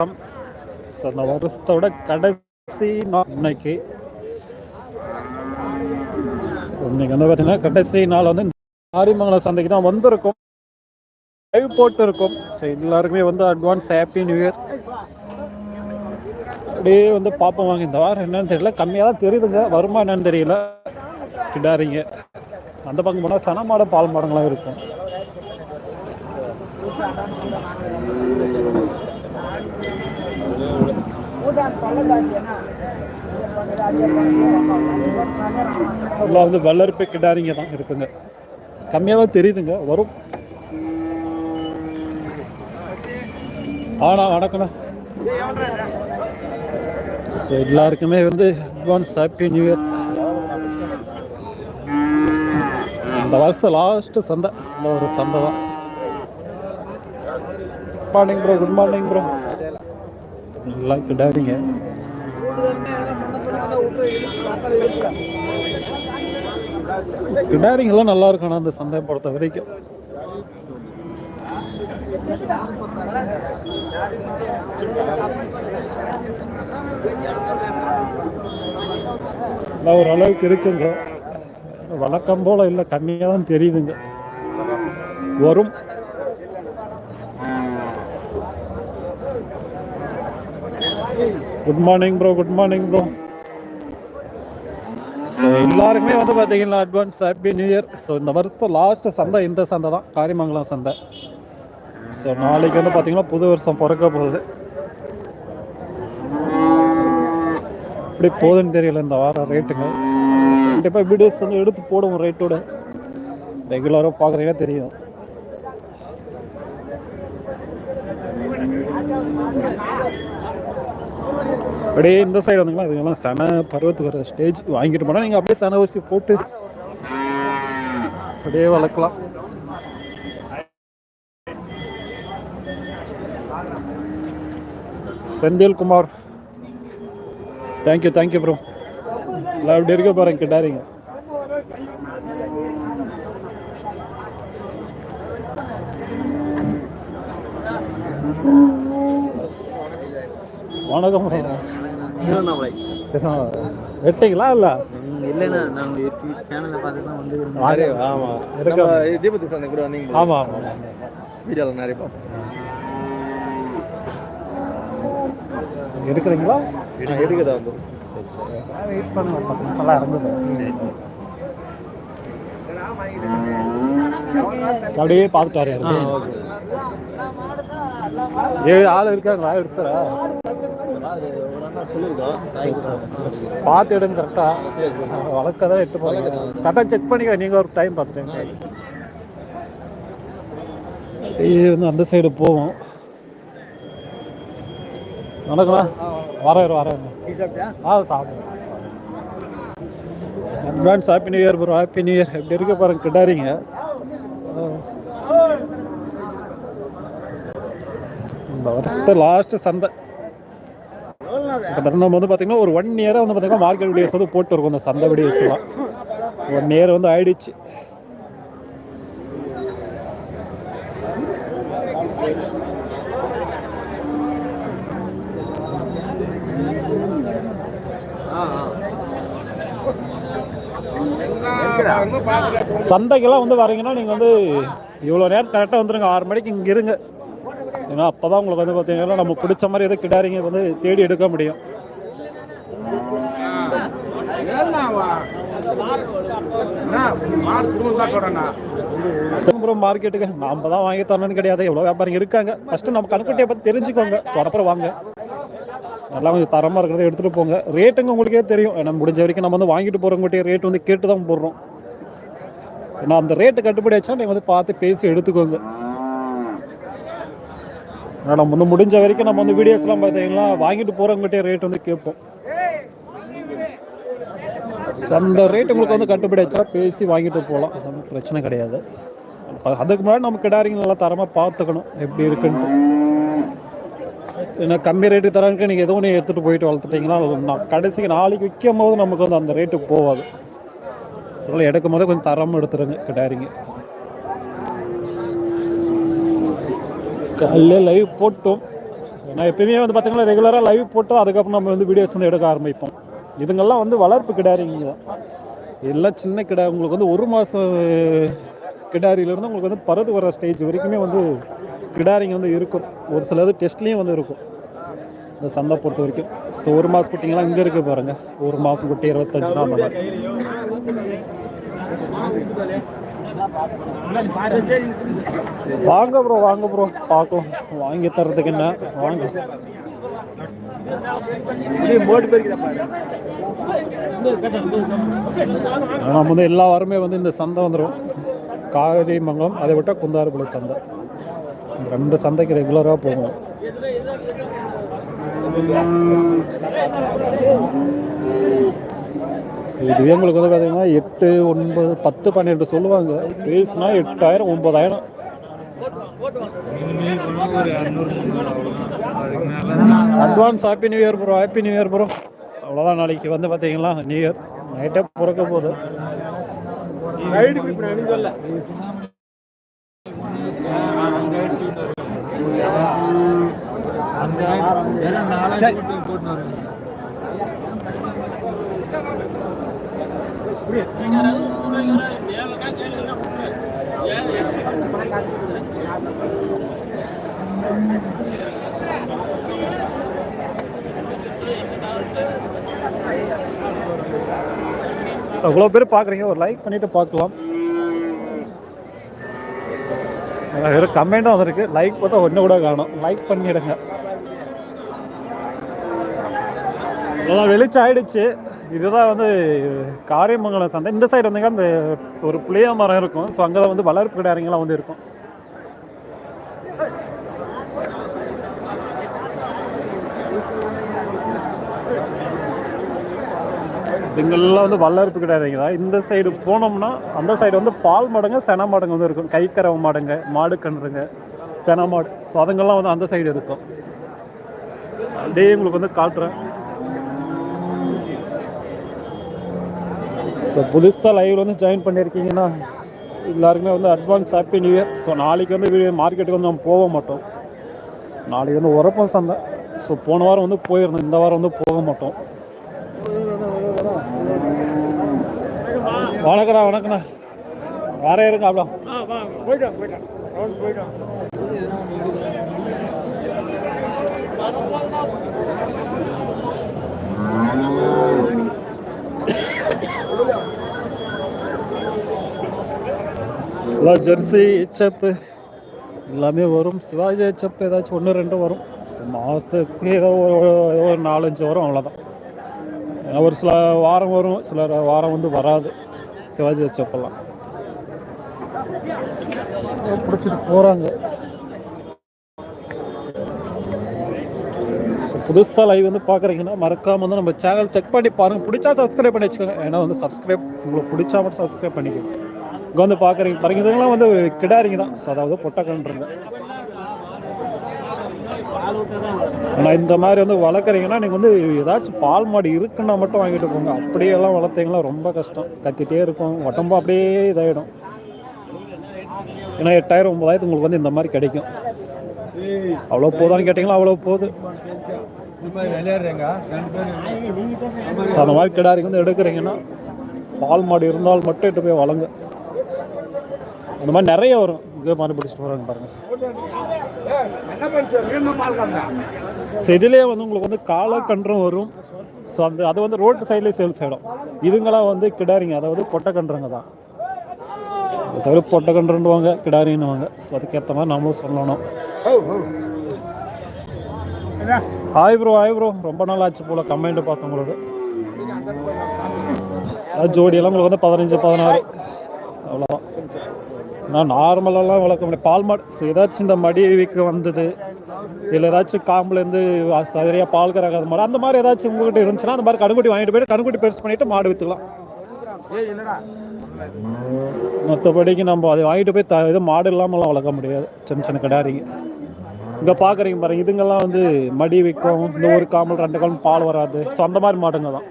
So அந்த வருஷத்தோட கடைசி நாள் இன்னைக்கு. இன்னைக்கு வந்து பார்த்தீங்கன்னா கடைசி நாள் வந்து ஆரிமங்கலம் சந்தைக்கு தான் வந்திருக்கும். லைவ் போட்டு இருக்கும் ஸோ எல்லாருக்குமே வந்து அட்வான்ஸ் ஹாப்பி நியூ இயர் அப்படியே வந்து பார்ப்போம் வாங்க. இந்த வாரம் என்னன்னு தெரியல. கம்மியாக தான் தெரியுதுங்க. வருமா என்னன்னு தெரியல. கிடாரிங்க. அந்த பக்கம் போனால் சனமாட பால் மாடங்களாம் இருக்கும். எல்லாம் வந்து வளர்ப்பு கிடாரிங்க தான் இருக்குங்க. கம்மியாக தான் தெரியுதுங்க வரும். ஆனா வணக்கண்ணா. ஸோ எல்லாருக்குமே வந்து அட்வான்ஸ் ஹாப்பி நியூ இயர் இந்த வருஷம் லாஸ்ட்டு சந்தை. இந்த ஒரு சந்தை தான் morning bro good morning bro நல்லா கிடாதீங்க. கிடாரிங்கெல்லாம் நல்லா இருக்கும் ஆனால் அந்த சந்தையை பொறுத்த வரைக்கும். ஓரளவுக்கு இருக்குங்க. வழக்கம் போல இல்லை கம்மியாக தான் தெரியுதுங்க. வரும். Good morning bro good morning bro so எல்லாருக்குமே வந்து பார்த்தீங்கன்னா advance happy new year so இந்த வருஷம் லாஸ்ட் சந்தை இந்த சந்தை தான். காரிமங்கலம் சந்தை. ஸோ நாளைக்கு வந்து பார்த்தீங்கன்னா புது வருஷம் பிறக்க போகுது. எப்படி போகுதுன்னு தெரியல இந்த வாரம் ரேட்டுங்க கண்டிப்பாக வீடியோஸ் வந்து எடுத்து போடுவோம் ரேட்டோட ரெகுலராக பார்க்குறீங்கன்னா தெரியும். அப்படியே இந்த சைடு வந்துங்களா இதுங்கெல்லாம் சன பருவத்துக்கு வர ஸ்டேஜ் வாங்கிட்டு போனால் நீங்கள் அப்படியே சன ஊசி போட்டு அப்படியே வளர்க்கலாம். Senthil Kumar. Thank you thank you bro எல்லாம் அப்படி இருக்க பாருங்க கிட்டாரிங்க. வணக்கம் bro. வெட்டிங்களா இல்லை? இல்லைண்ணா. நான் யூடியூப் சேனலில் பார்த்து தான் வந்து இருக்க தீபத்தி சந்தை கூட வந்தீங்க ஆமாம் வீடியோவில் நிறைய இருக்கிறீங்களா எடுக்கதா வந்து வெயிட் பண்ணுங்க பத்து நிமிஷம் எல்லாம் இருந்தது அப்படியே பார்த்துட்டாரு ஏழு ஆள் இருக்காங்களா? எடுத்துறா. பார்த்து எடுங்க கரெக்டாக வழக்க தான் எட்டு போகிறீங்க கரெக்டாக செக் பண்ணிக்க நீங்கள் ஒரு டைம் பார்த்துட்டீங்க அப்படியே வந்து அந்த சைடு போவோம். வணக்கம் வரேன் வரேன். ஆ சாப்பிடுங்க. Advance happy new year bro happy new year எப்படி இருக்க பாருங்க கிட்டாரிங்க இந்த வருஷத்து லாஸ்ட் சந்தை. இப்போ நம்ம வந்து பார்த்தீங்கன்னா ஒரு ஒன் இயராக வந்து பார்த்தீங்கன்னா மார்க்கெட் வீடியோஸ் வந்து போட்டு இருக்கோம் இந்த சந்தை வீடியோஸ்லாம் ஒன் இயர் வந்து ஆயிடுச்சு. சந்தைக்கெல்லாம் வந்து வரீங்கன்னா நீங்கள் வந்து இவ்வளோ நேரம் கரெக்டாக வந்துருங்க. ஆறு மணிக்கு இங்கே இருங்க. ஏன்னா அப்போ தான் உங்களுக்கு வந்து பார்த்தீங்கன்னா நம்ம பிடிச்ச மாதிரி எதுவும் கிடாரிங்க வந்து தேடி எடுக்க முடியும். சிதம்பரம் மார்க்கெட்டுக்கு நம்ம தான் வாங்கி தரணும்னு கிடையாது. எவ்வளோ வியாபாரம் இருக்காங்க. ஃபஸ்ட்டு நம்ம கணக்குட்டியை பற்றி தெரிஞ்சுக்கோங்க. ஸோ அப்புறம் வாங்க. நல்லா கொஞ்சம் தரமாக இருக்கிறத எடுத்துகிட்டு போங்க. ரேட்டுங்க உங்களுக்கே தெரியும். ஏன்னா முடிஞ்ச வரைக்கும் நம்ம வந்து வாங்கிட்டு போகிறவங்ககிட்டயே ரேட் வந்து கேட்டு தான் போடுறோம். ஏன்னா அந்த ரேட்டு கட்டுப்படி ஆச்சுன்னா நீங்கள் வந்து பார்த்து பேசி எடுத்துக்கோங்க. நம்ம வந்து முடிஞ்ச வரைக்கும் நம்ம வந்து வீடியோஸ்லாம் பார்த்தீங்கன்னா வாங்கிட்டு போகிறவங்ககிட்டயே ரேட் வந்து கேட்போம். அந்த ரேட் உங்களுக்கு வந்து கட்டுப்படியாச்சா பேசி வாங்கிட்டு போகலாம். அது பிரச்சனை கிடையாது. அதுக்கு முன்னாடி நம்ம கிடாரிங்க நல்லா தரமாக பார்த்துக்கணும். எப்படி இருக்குன்ட்டு. ஏன்னா கம்மி ரேட்டு தராங்க நீங்கள் எதுவும் நீங்கள் எடுத்துகிட்டு போயிட்டு வளர்த்துட்டீங்கன்னா அது நான் கடைசிக்கு நாளைக்கு விற்கும் போது நமக்கு வந்து அந்த ரேட்டுக்கு போகாது சொல்ல எடுக்கும் போது கொஞ்சம் தரமாக எடுத்துருங்க கிடாரிங்க. காலையில் லைவ் போட்டோம். ஏன்னா எப்பயுமே வந்து பார்த்தீங்கன்னா ரெகுலராக லைவ் போட்டோம் அதுக்கப்புறம் நம்ம வந்து வீடியோஸ் வந்து எடுக்க ஆரம்பிப்போம். இதுங்கெல்லாம் வந்து வளர்ப்பு கிடாரிங்க தான். எல்லாம் சின்ன கிடா உங்களுக்கு வந்து ஒரு மாதம் கிடாரியிலேருந்து உங்களுக்கு வந்து பருது வர ஸ்டேஜ் வரைக்குமே வந்து கிடாரிங்க வந்து இருக்கும். ஒரு சிலது டெஸ்ட்லேயும் வந்து இருக்கும். இந்த சந்தை பொறுத்த வரைக்கும். ஸோ ஒரு மாதம் குட்டிங்கெல்லாம் இங்கே இருக்குது பாருங்கள் ஒரு மாதம் குட்டி இருபத்தஞ்சு நாள் வாங்க ப்ரோ வாங்க ப்ரோ பார்க்கலாம். வாங்கி தர்றதுக்கு என்ன? வாங்க. நம்ம வந்து எல்லா வாரமே வந்து இந்த சந்தை வந்துடும் காரிமங்கலம் அதை விட்டால் குந்தாறுபுழை சந்தை. இந்த ரெண்டு சந்தைக்கு ரெகுலராக போகும். ஸோ இதுவே உங்களுக்கு வந்து பார்த்தீங்கன்னா எட்டு ஒன்பது பத்து பன்னெண்டு சொல்லுவாங்க. பேசுனா எட்டாயிரம் ஒன்பதாயிரம். Advance happy new year bro happy new year bro அவ்வளோதான் நாளைக்கு வந்து பார்த்தீங்களா நியூ இயர் நைட்டே பிறக்க போகுது. அவ்வளோ பேர் பார்க்குறீங்க ஒரு லைக் பண்ணிட்டு பார்க்கலாம். வெறும் கமெண்ட்டும் வந்திருக்கு. லைக் பார்த்தா ஒன்று கூட காணும். லைக் பண்ணிடுங்க. எல்லாம் வெளிச்சம் ஆயிடுச்சு. இதுதான் வந்து காரியமங்கலம் சந்தை. இந்த சைடு வந்தீங்கன்னா அந்த ஒரு புளிய மரம் இருக்கும். ஸோ அங்கே தான் வந்து வளர்ப்பு கிடாரிங்கெல்லாம் வந்து இருக்கும். இங்கெல்லாம் வந்து வளர்ப்பு கிடாரிங்க தான். இந்த சைடு போனோம்னா அந்த சைடு வந்து பால் மாடுங்க சென மாடுங்க வந்து இருக்கும். கைக்கறவை மாடுங்க மாடு கன்றுங்க சென மாடு. ஸோ அதுங்கெல்லாம் வந்து அந்த சைடு இருக்கும். அப்படியே உங்களுக்கு வந்து காட்டுறேன். ஸோ புதுசாக லைவில் வந்து ஜாயின் பண்ணியிருக்கீங்கன்னா எல்லாருக்குமே வந்து advance happy new year so நாளைக்கு வந்து மார்க்கெட்டுக்கு வந்து நம்ம போக மாட்டோம். நாளைக்கு வந்து உரப்பம் சந்தை. ஸோ போன வாரம் வந்து போயிருந்தோம். இந்த வாரம் வந்து போக மாட்டோம். வணக்கண்ணா வணக்கண்ணா வேற இருங்க அவ்வளோ எல்லாம் ஜெர்சி ஹெச்அப்பு எல்லாமே வரும். சிவாஜி ஹெச்அப் ஏதாச்சும் ஒன்று ரெண்டு வரும். மாதத்துக்கு ஏதோ ஒரு ஏதோ ஒரு நாலஞ்சு வரும் அவ்வளோதான் ஒரு சில வாரம் வரும் சில வாரம் வந்து வராது சிவாஜி ஹெச்அப்பெல்லாம் பிடிச்சிட்டு போகிறாங்க ஸோ புதுசாக லைவ் வந்து பார்க்குறீங்கன்னா மறக்காமல் வந்து நம்ம சேனல் செக் பண்ணி பாருங்கள் பிடிச்சா சப்ஸ்கிரைப் பண்ணி வச்சுக்கோங்க. ஏன்னா வந்து சப்ஸ்கிரைப் உங்களுக்கு பிடிச்சா மட்டும் சப்ஸ்கிரைப் பண்ணிக்கோங்க. இங்கே வந்து பார்க்குறீங்க. பாருங்க இதெல்லாம் வந்து கிடாரிங்க தான். அதாவது பொட்டக்கன்றுங்க ஆனால் இந்த மாதிரி வந்து வளர்க்குறீங்கன்னா நீங்கள் வந்து ஏதாச்சும் பால் மாடு இருக்குன்னா மட்டும் வாங்கிட்டு போங்க. அப்படியெல்லாம் வளர்த்தீங்களா ரொம்ப கஷ்டம். கத்திட்டே இருக்கும். உடம்பு அப்படியே இதாகிடும் ஏன்னா எட்டாயிரம் ஒம்பதாயிரத்து உங்களுக்கு வந்து இந்த மாதிரி கிடைக்கும். அவ்வளோ போதான்னு கேட்டிங்களா? அவ்வளோ போகுது ஸோ அந்த மாதிரி கிடாரிக்கு வந்து எடுக்கிறீங்கன்னா பால் மாடு இருந்தால் மட்டும் இட்டு போய் வளங்க அந்த மாதிரி நிறைய வரும். இங்கே மாதிரி பிடிச்சிட்டு வராங்க பாருங்க. ஸோ இதுலேயே வந்து உங்களுக்கு வந்து காலக்கன்றும் வரும். ஸோ அந்த அது வந்து ரோட்டு சைட்லேயே சேல்ஸ் ஆகிடும் இதுங்களாம் வந்து கிடாரிங்க. அதாவது பொட்டக்கன்றுங்க தான். சரி பொட்டக்கன்றுவாங்க கிடாரின்னுவாங்க. ஸோ அதுக்கேற்ற மாதிரி நம்மளும் சொல்லணும். ஹாய் ப்ரோ ஹாய் ப்ரோ ரொம்ப நாள் ஆச்சு போல் கம்பைண்ட் பார்த்தோம் உங்களுக்கு. அது ஜோடியெல்லாம் உங்களுக்கு வந்து பதினஞ்சு பதினாறு. அவ்வளோதான் நான் நார்மலெல்லாம் வளர்க்க முடியும் பால் மாடு ஸோ ஏதாச்சும் இந்த மடி வீக்க வந்தது இல்லை ஏதாச்சும் காம்புலேருந்து சரியாக பால் கறக்காத மாடு அந்த மாதிரி ஏதாச்சும் உங்ககிட்ட இருந்துச்சுன்னா அந்த மாதிரி கடுங்குட்டி வாங்கிட்டு போயிட்டு கடுங்குட்டி பெருசு பண்ணிட்டு மாடு விற்றுக்கலாம் மற்றபடிக்கு நம்ம அதை வாங்கிட்டு போய் த இது மாடு இல்லாமலாம் வளர்க்க முடியாது. சின்ன சின்ன கிடாரிங்க. இங்கே பார்க்குறீங்க பாருங்கள் இதுங்கெல்லாம் வந்து மடி விற்கும் இந்த ஒரு காமல் ரெண்டு காமல் பால் வராது. ஸோ அந்த மாதிரி மாடுங்க தான்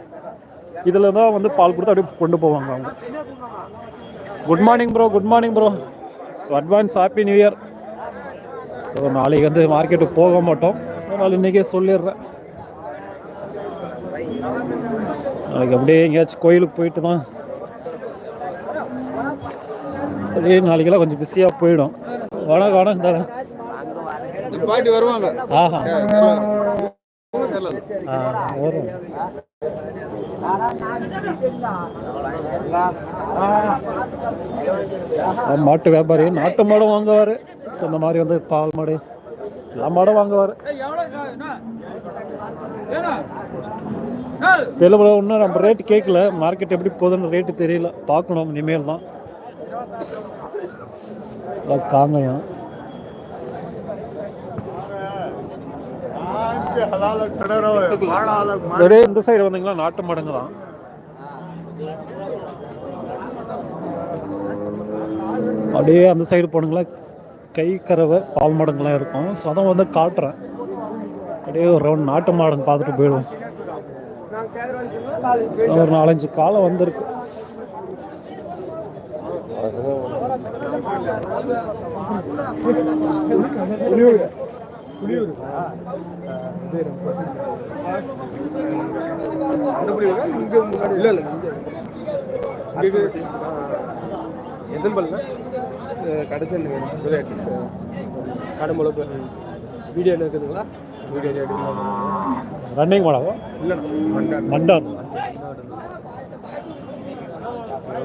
இதில் தான் வந்து பால் கொடுத்து அப்படியே கொண்டு போவாங்க அவங்க. Good morning bro good morning bro so advance happy new year so நாளைக்கு வந்து மார்க்கெட்டுக்கு போக மாட்டோம். ஸோ நான் இன்றைக்கே சொல்லிடுறேன். நாளைக்கு அப்படியே எங்கேயாச்சும் கோயிலுக்கு போயிட்டு தான். அப்படியே நாளைக்கெல்லாம் கொஞ்சம் பிஸியாக போயிடும். வணக்கம் வணக்கம் தரேன் பாட்டி வருவாங்க. ஆஹா வரும். மாட்டு வியாபாரி நாட்டு மாடும் வாங்குவார். ஸோ இந்த மாதிரி வந்து பால் மாடு எல்லா மாடும் வாங்குவார். தெலுங்குல இன்னும் நம்ம ரேட்டு கேட்கல மார்க்கெட் எப்படி போகுதுன்னு ரேட்டு தெரியல. பார்க்கணும் இனிமேல் தான் காங்கயம். அப்படியே இந்த சைடு வந்தீங்களா நாட்டு மாடுங்க தான். அப்படியே அந்த சைடு போனீங்களா கை கறவை பால் மாடுங்களாம் இருக்கும். ஸோ அதான் வந்து காட்டுறேன். அப்படியே ஒரு ரவுண்ட் நாட்டு மாடுங்க பார்த்துட்டு போயிடுவோம். ஒரு நாலஞ்சு காலம் வந்திருக்கு. இல்ல இல்ல எத்தனை பல்லுங்க கடைசி கடை முளைப்பு வீடியோ என்ன இருக்குதுங்களா? வீடியோ எடுக்கலாம் ரன்னிங் மாடாவா மண்டார்.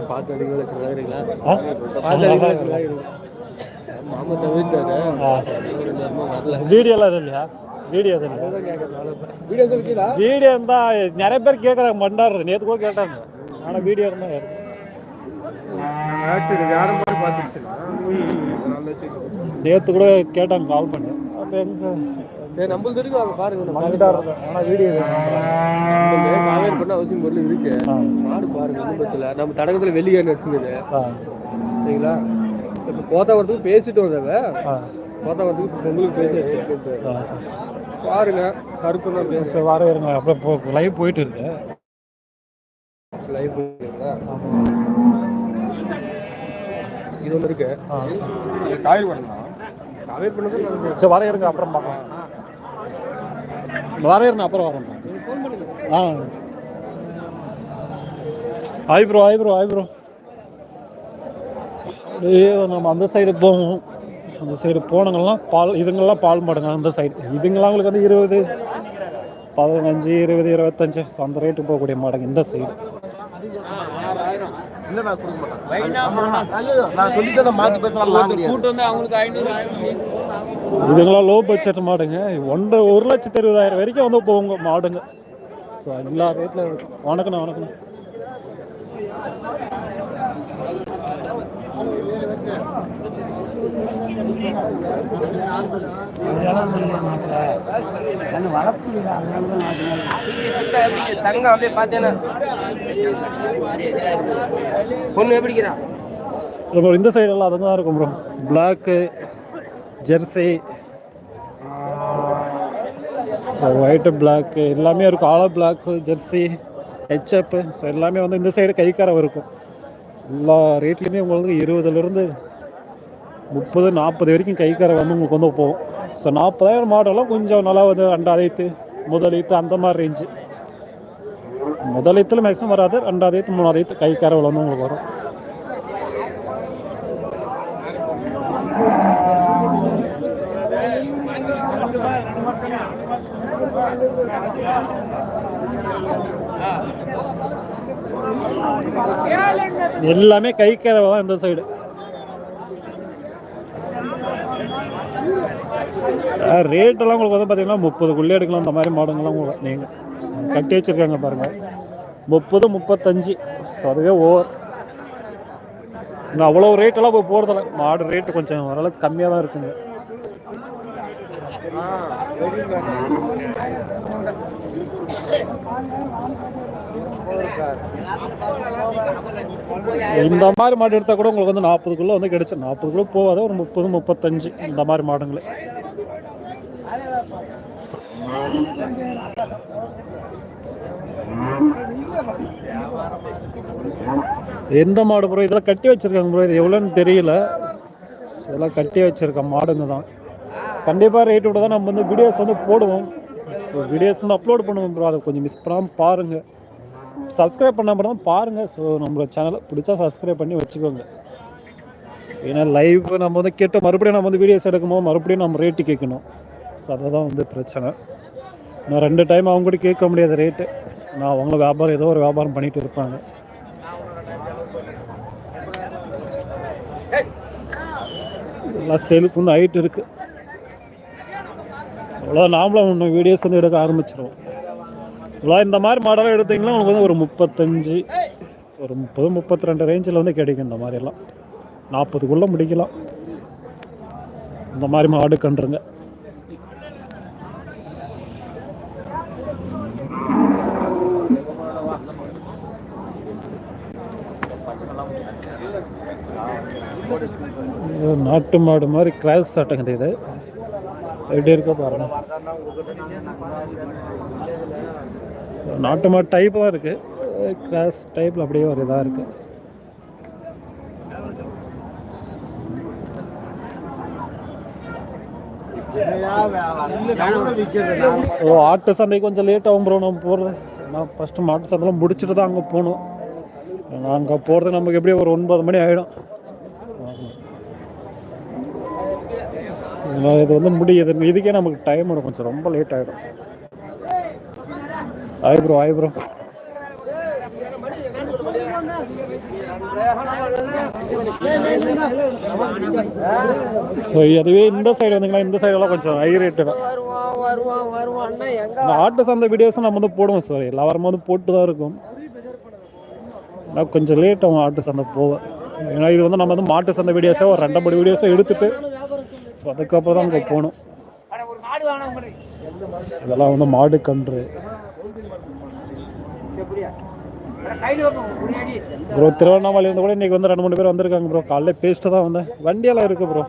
பார்த்து வச்சுருக்காங்களா ஆ? பார்த்து அடிக்கல வச்சுருக்காங்க வீடியோலாம் எதுவும் இல்லையா வீடியோ இல்லையா வீடியோ வீடியோ இருந்தால் நிறைய பேர் கேட்குறாங்க மண்டாடுறது நேற்று கூட கேட்டாங்க ஆனால் வீடியோ இருந்தால் நேற்று கூட கேட்டாங்க கால் பண்ணி அப்போ எங்கே சரி நம்மளுக்கு இருக்கு அவங்க பாருங்க நம்ம மண்டாடுறது ஆனால் வீடியோ காவேரி பண்ண அவசியம் பொருள் இருக்கு மாடு பாருங்க ஒன்றும் பிரச்சனை. நம்ம தடகத்தில் வெளியே நடிச்சுங்குது ஆ சரிங்களா இப்போ கோத்தாவரத்துக்கு பேசிட்டு வந்தவ ஆ. கோத்தாவரத்துக்கு பொங்கலுக்கு பேசி பாருங்க கருப்பு தான் பேச வர இருங்க. அப்புறம் லைவ் போயிட்டு இருக்கு. லைவ் பண்ணுறீங்களா இது ஒன்று இருக்கு. காவேரி பண்ணலாம் காவேரி பண்ணது சரி வர இருங்க. அப்புறம் பார்க்கலாம். வர இருங்க அப்புறம் வரேன் ஆ. ஆய் ப்ரோ ஆய் ப்ரோ ஆய் ப்ரோ அப்படியே நம்ம அந்த சைடு போவோம். அந்த சைடு போனங்கள்லாம் பால் இதுங்கெல்லாம் பால் மாடுங்க அந்த சைடு இதுங்கெல்லாம் உங்களுக்கு வந்து இருபது பதினஞ்சு இருபது இருபத்தஞ்சு. அந்த ரேட்டு போகக்கூடிய மாடுங்க இந்த சைடு இல்லை நான் கொடுக்க மாட்டேன் நான் சொல்லிட்டு நான் மாற்றி பேசலாம் கூட்டு வந்து அவங்களுக்கு ஐநூறு இதுங்களாம் லோ பட்ஜெட் மாடுங்க. ஒன்றரை ஒரு லட்சத்தி இருபதாயிரம் வரைக்கும் வந்து போகுங்க மாடுங்க. ஸோ எல்லா ரேட்டில் வணக்கண்ணா வணக்கண்ணா. தங்கம் அப்படியே பார்த்தேன்னா. பொண்ணு எப்படிக்கிறா? ப்ரோ இந்த சைடெல்லாம் அதுங்க தான் இருக்கும் bro black jersey so white black எல்லாமே இருக்கும். ஆலோ பிளாக்கு ஜெர்சி ஹெச்அப்பு ஸோ எல்லாமே வந்து இந்த சைடு கைக்காரம் இருக்கும். எல்லா ரேட்லேயுமே உங்களுக்கு இருபதுலேருந்து முப்பது நாற்பது வரைக்கும் கைக்காரம் வந்து உங்களுக்கு வந்து போகும். ஸோ நாற்பதாயிரம் மாடெல்லாம் கொஞ்சம் நல்லா வந்து ரெண்டாயிரத்து முதலீத்து அந்த மாதிரி ரேஞ்சு முதலீத்தில் மேக்ஸிமம் வராது ரெண்டாயிரத்து மூணாயிரத்து கைக்காரம் வந்து உங்களுக்கு வரும். எல்லாமே கை கறவை தான் இந்த சைடு ரேட்டெல்லாம் உங்களுக்கு வந்து பார்த்தீங்கன்னா முப்பதுக்குள்ளே எடுக்கலாம். இந்த மாதிரி மாடுங்கள்லாம் உங்களுக்கு நீங்கள் கட்டி வச்சுருக்காங்க பாருங்கள் முப்பது முப்பத்தஞ்சு. ஸோ அதுவே ஓவர் இன்னும் அவ்வளோ ரேட்டெல்லாம் போய் போகிறதில்ல மாடு ரேட்டு கொஞ்சம் ஓரளவுக்கு கம்மியாக தான் இருக்குங்க. இந்த மாதிரி மாடு எடுத்தால் கூட உங்களுக்கு வந்து நாற்பதுக்குள்ளே வந்து கிடைச்சி நாற்பதுக்குள்ளே போகாத ஒரு முப்பது முப்பத்தஞ்சு இந்த மாதிரி மாடுங்களே. எந்த மாடு ப்ரோ இதெல்லாம் கட்டி வச்சிருக்காங்க ப்ரோ இது எவ்வளோன்னு தெரியல. இதெல்லாம் கட்டி வச்சிருக்க மாடுங்க தான். கண்டிப்பாக ரேட் விட தான் நம்ம வந்து வீடியோஸ் வந்து போடுவோம். ஸோ வீடியோஸ் வந்து அப்லோட் பண்ணுவோம் ப்ரோ அதை கொஞ்சம் மிஸ் பண்ணாமல் பாருங்கள் சப்ஸ்கிரைப் பண்ணாமல் தான் பாருங்கள் ஸோ நம்மளோட சேனலை பிடிச்சா சப்ஸ்கிரைப் பண்ணி வச்சுக்கோங்க. ஏன்னா லைவ் நம்ம வந்து கேட்டு மறுபடியும் நம்ம வந்து வீடியோஸ் எடுக்கும்போது மறுபடியும் நம்ம ரேட்டு கேட்கணும். ஸோ அதுதான் வந்து பிரச்சனை. நான் ரெண்டு டைம் அவங்க கூட கேட்க முடியாத ரேட்டு நான் அவங்க வியாபாரம் ஏதோ ஒரு வியாபாரம் பண்ணிட்டு இருப்பாங்க. எல்லாம் சேல்ஸ் வந்து ஆகிட்டு இருக்கு. அவ்வளோ நாமளும் ஒன்று வீடியோஸ் வந்து எடுக்க ஆரம்பிச்சிருவோம். இவ்வளோ இந்த மாதிரி மாடலாக எடுத்திங்கன்னா உங்களுக்கு வந்து ஒரு முப்பத்தஞ்சு ஒரு முப்பது முப்பத்தி ரெண்டு ரேஞ்சில் வந்து கிடைக்கும் இந்த மாதிரியெல்லாம் நாற்பதுக்குள்ளே முடிக்கலாம். இந்த மாதிரி மாடு கன்றுங்க. இது நாட்டு மாடு மாதிரி கிராஸ் சட்டங்க இது. எப்படி இருக்க பாருங்க. நாட்டு மாடு டைப் தான் இருக்கு. கிராஸ் டைப்பில் அப்படியே ஒரு இதாக இருக்கு. ஓ ஆட்டு சந்தை கொஞ்சம் லேட் ஆகும் ப்ரோ நம்ம போகிறது நான் ஃபஸ்ட்டு மாட்டு சந்தைலாம் முடிச்சுட்டு தான் அங்கே போகணும். அங்கே போகிறது நமக்கு எப்படியும் ஒரு ஒன்பது மணி ஆகிடும் இது வந்து முடியுது இதுக்கே நமக்கு டைம் ஆகிடும் கொஞ்சம் ரொம்ப லேட் ஆகிடும் ஆய் ப்ரோ ஆய் ப்ரோ அதுவே இந்த சைடு வந்தீங்கன்னா இந்த சைடெல்லாம் கொஞ்சம் ஹை ரேட்டு தான். ஆட்டு சந்தை வீடியோஸும் நம்ம வந்து போடுவோம் சார். எல்லா வாரமும் வந்து போட்டு தான் இருக்கும். ஆனால் கொஞ்சம் லேட் ஆகும் ஆட்டு சந்தை போவேன் ஏன்னா இது வந்து நம்ம வந்து மாட்டு சந்தை வீடியோஸே ஒரு ரெண்டு மூணு வீடியோஸை எடுத்துட்டு ஸோ அதுக்கப்புறம் தான் அங்கே போகணும் இதெல்லாம் வந்து மாடு கன்று. ப்ரோ திருவண்ணாமலையிலேருந்து கூட இன்றைக்கி வந்து ரெண்டு மூணு பேர் வந்திருக்காங்க ப்ரோ காலைல பேஸ்ட்டு தான் வந்தேன். வண்டியெல்லாம் இருக்குது ப்ரோ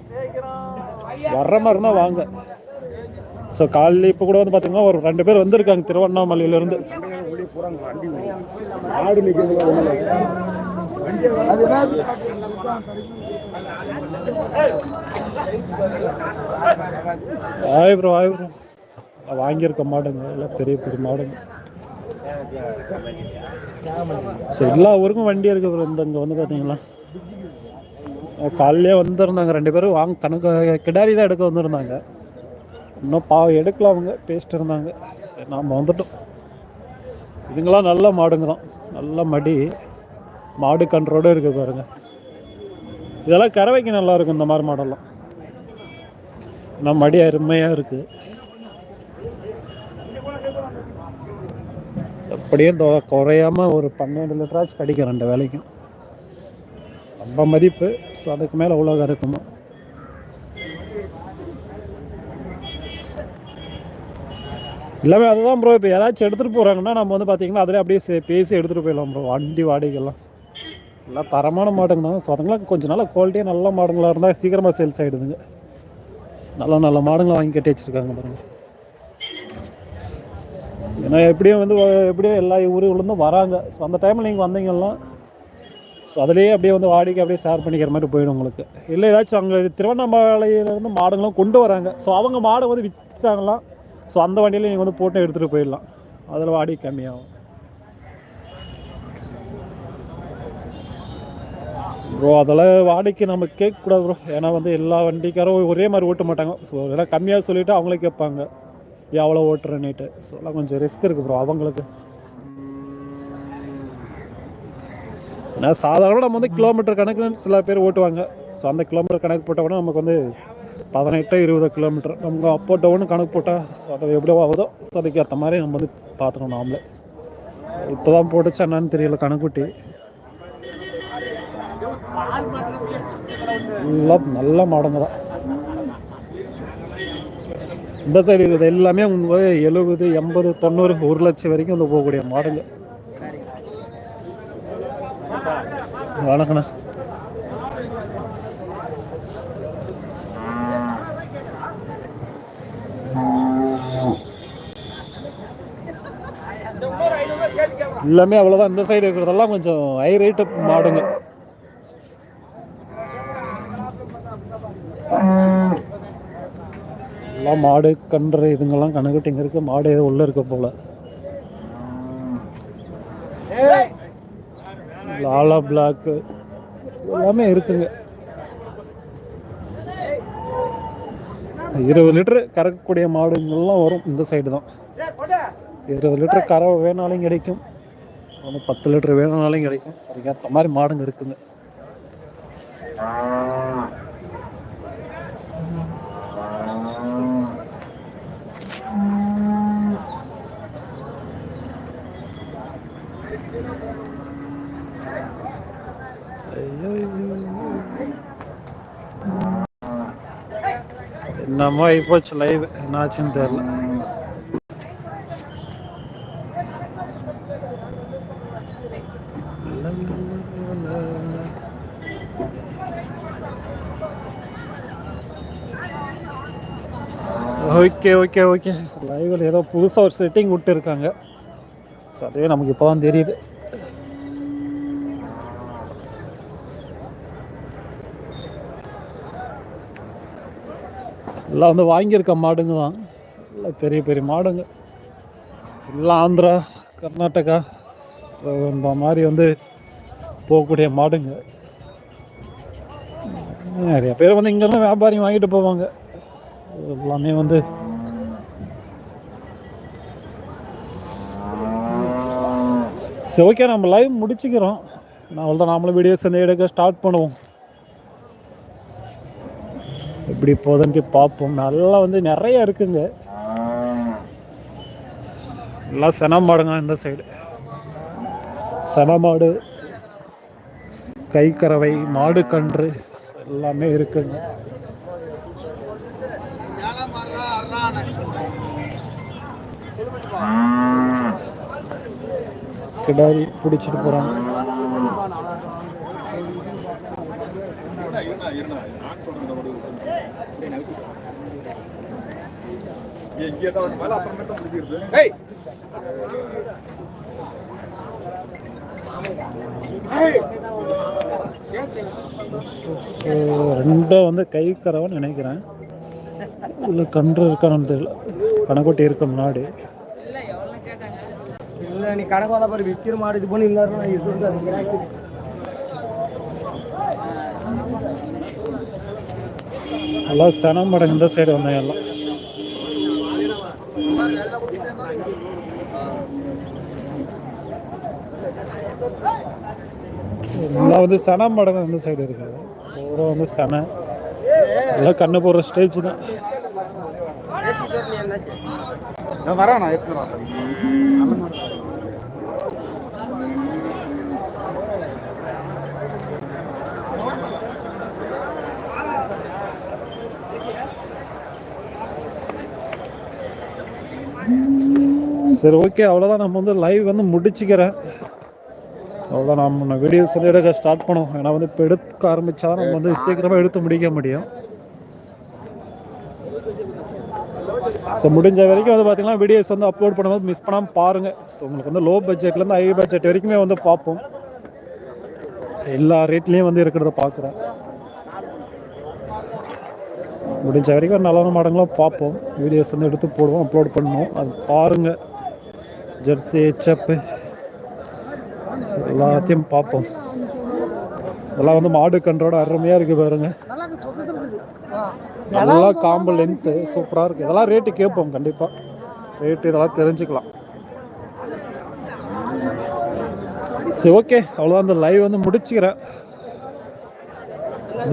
வர்ற மாதிரி இருந்தால் வாங்க. ஸோ காலையில் இப்போ கூட வந்து பார்த்தீங்கன்னா ஒரு ரெண்டு பேர் வந்திருக்காங்க திருவண்ணாமலையிலேருந்து ஆடு ஆய் ப்ரோ ஆய் ப்ரோ வாங்கியிருக்க மாடுங்க எல்லாம் பெரிய பெரிய மாடுங்க. ஸோ எல்லா ஊருக்கும் வண்டி இருக்கு ப்ரோ இந்த இங்கே வந்து பார்த்தீங்களா காலையிலே வந்திருந்தாங்க ரெண்டு பேரும் வாங்க கணக்கு கிடாரி தான் எடுக்க வந்திருந்தாங்க. இன்னும் பாவம் எடுக்கல அவங்க பேசிட்டு இருந்தாங்க. சரி நாம் வந்துட்டோம். இதுங்களாம் நல்ல மாடுங்க தான் நல்ல மடி. மாடு கன்றோடு இருக்குது பாருங்கள் இதெல்லாம் கறவைக்கு நல்லாயிருக்கும் இந்த மாதிரி மாடெல்லாம். நம்ம அடி அருமையாக இருக்குது அப்படியே தொ- குறையாம ஒரு பன்னெண்டு லிட்டராச்சும் கிடைக்கும் ரெண்டு வேலைக்கும் ரொம்ப மதிப்பு. ஸோ அதுக்கு மேலே எவ்வளோ இருக்குமோ எல்லாமே அதுதான் ப்ரோ இப்போ யாராச்சும் எடுத்துகிட்டு போகிறாங்கன்னா நம்ம வந்து பார்த்தீங்கன்னா அதிலே அப்படியே பேசி எடுத்துகிட்டு போயிடலாம் ப்ரோ வண்டி வாடகைகள்லாம் எல்லாம் தரமான மாடுங்க தான் ஸோ அதுங்களாம் கொஞ்சம் நாள் குவாலிட்டியாக நல்ல மாடுங்களாக இருந்தால் சீக்கிரமாக சேல்ஸ் ஆகிடுதுங்க நல்ல நல்ல மாடுங்களை வாங்கி கட்டி வச்சுருக்காங்க பாருங்கள் ஏன்னா எப்படியும் வந்து எப்படியும் எல்லா ஊருகளும் வராங்க. ஸோ அந்த டைமில் நீங்கள் வந்தீங்கன்னா ஸோ அதுலேயே அப்படியே வந்து வாடிக்கை அப்படியே ஷேர் பண்ணிக்கிற மாதிரி போயிடும் உங்களுக்கு. இல்லை ஏதாச்சும் அங்கே திருவண்ணாமலையிலேருந்து மாடுங்களும் கொண்டு வராங்க. ஸோ அவங்க மாடை வந்து விற்றுட்டாங்களாம் ஸோ அந்த வண்டியில் நீங்கள் வந்து போட்டு எடுத்துகிட்டு போயிடலாம். அதில் வாடகை கம்மியாகும். ப்ரோ அதெல்லாம் வாடகைக்கு நம்ம கேட்கக்கூடாது ப்ரோ ஏன்னா வந்து எல்லா வண்டிக்காரும் ஒரே மாதிரி ஓட்ட மாட்டாங்க. ஸோ எல்லாம் கம்மியாக சொல்லிவிட்டு அவங்களே கேட்பாங்க. எவ்வளோ ஓட்டுறேன்னுட்டு ஸோ எல்லாம் கொஞ்சம் ரிஸ்க் இருக்குது ப்ரோ அவங்களுக்கு. நான் சாதாரண நம்ம வந்து கிலோமீட்டர் கணக்கில் சில பேர் ஓட்டுவாங்க. ஸோ அந்த கிலோமீட்டர் கணக்கு போட்டால் நமக்கு வந்து பதினெட்டு இருபது கிலோமீட்டர் நமக்கு அப்போ டவுன் கணக்கு போட்டால் ஸோ அதை எவ்வளோ ஆகுதோ ஸோ அதுக்கு ஏற்ற மாதிரி நம்ம வந்து பார்த்துக்கணும் நாமளே. இப்போ தான் போட்டுச்சு என்னன்னு தெரியல கணக்குட்டி நல்லா நல்ல மாடுங்க தான். இந்த சைடு இருக்கிறது எல்லாமே உங்களுக்கு எழுபது எண்பது தொண்ணூறு ஒரு லட்சம் வரைக்கும் வந்து போகக்கூடிய மாடுங்க வணக்கண்ணா எல்லாமே அவ்வளோதான் இந்த சைடு இருக்கிறதெல்லாம் கொஞ்சம் ஹை ரேட்டு மாடுங்க. எல்லாம் மாடு கன்று இதுங்கெல்லாம் கணக்குட்டி இங்கே இருக்குது மாடு ஏதோ உள்ளே இருக்க போல். லாலா பிளாக்கு எல்லாமே இருக்குங்க. இருபது லிட்டரு கறக்கக்கூடிய மாடுங்கள்லாம் வரும் இந்த சைடு தான். இருபது லிட்டரு கறவை வேணாலும் கிடைக்கும். ஒன்று பத்து லிட்டரு வேணும்னாலும் கிடைக்கும். சரிங்க அந்த மாதிரி மாடுங்க இருக்குங்க. என்னமோ ஆகிப்போச்சு லைவ் என்னாச்சுன்னு தெரியல. ஓகே ஓகே ஓகே லைவில் ஏதோ புதுசாக ஒரு செட்டிங் விட்டுருக்காங்க. ஸோ அதுவே நமக்கு இப்போ தான் தெரியுது. எல்லாம் வந்து வாங்கியிருக்க மாடுங்க தான். எல்லாம் பெரிய பெரிய மாடுங்க. எல்லாம் ஆந்திரா கர்நாடகா இந்த மாதிரி வந்து போகக்கூடிய மாடுங்க. நிறைய பேர் வந்து இங்கேருந்து வியாபாரி வாங்கிட்டு போவாங்க. எல்லாமே வந்து சரி ஓகே நம்ம லைவ் முடிச்சுக்கிறோம். நான் தான் நாமளும் வீடியோஸ் வந்து எடுக்க ஸ்டார்ட் பண்ணுவோம். எப்படி போகுதுன்ட்டு பார்ப்போம். நல்லா வந்து நிறைய இருக்குங்க. எல்லாம் செனமாடுங்க இந்த சைடு செனமாடு கைக்கறவை மாடு கன்று எல்லாமே இருக்குங்க. கிடாரி பிடிச்சிட்டு போகிறாங்க ரெண்டும் வந்து கை கறவைன்னு நினைக்கிறேன். இல்லை கன்று இருக்கானு தெரியல. கணக்குட்டி இருக்க முன்னாடி. விக்கிற மாடு இது பண்ணி இருந்தாரு நான் இது வந்து அது கிராக்கி எல்லாம் சனம் மடங்கு இந்த சைடு வந்தாங்க எல்லாம் வந்து சன மடங்கு இந்த சைடு இருக்குது பூரா வந்து சனை எல்லாம் கண்ணு போடுற ஸ்டேஜ் தான் வரானா எடுத்துட்டு சரி ஓகே அவ்வளோதான் நம்ம வந்து லைவ் வந்து முடிச்சுக்கிறேன். அவ்வளோதான் நம்ம வீடியோஸ் வந்து எடுக்க ஸ்டார்ட் பண்ணுவோம் ஏன்னா வந்து இப்போ எடுக்க ஆரம்பித்தா நம்ம வந்து சீக்கிரமாக எடுத்து முடிக்க முடியும். ஸோ முடிஞ்ச வரைக்கும் வந்து பார்த்தீங்கன்னா வீடியோஸ் வந்து அப்லோட் பண்ணும்போது மிஸ் பண்ணாமல் பாருங்கள் ஸோ உங்களுக்கு வந்து லோ பட்ஜெட்லேருந்து ஹை பட்ஜெட் வரைக்குமே வந்து பார்ப்போம். எல்லா ரேட்லேயும் வந்து இருக்கிறத பார்க்குறேன் முடிஞ்ச வரைக்கும் ஒரு நல்ல பார்ப்போம். வீடியோஸ் வந்து எடுத்து போடுவோம் அப்லோட் பண்ணுவோம். அது பாருங்கள் ஜெர்சி செப்பு எல்லாத்தையும் பார்ப்போம். இதெல்லாம் வந்து மாடு கன்றோட அருமையாக இருக்குது பாருங்க. நல்லா காம்பு லென்த்து சூப்பராக இருக்குது இதெல்லாம் ரேட்டு கேட்போம் கண்டிப்பாக ரேட்டு இதெல்லாம் தெரிஞ்சுக்கலாம். சரி ஓகே அவ்வளோதான் அந்த லைவ் வந்து முடிச்சுக்கிறேன்.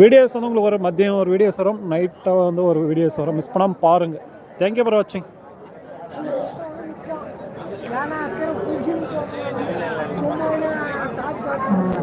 வீடியோஸ் வந்து உங்களுக்கு ஒரு மதியம் ஒரு வீடியோஸ் வரும். நைட்டாக வந்து ஒரு வீடியோஸ் வரும். மிஸ் பண்ணாமல் பாருங்கள் தேங்க்யூ ஃபார் வாட்சிங் Mm-hmm.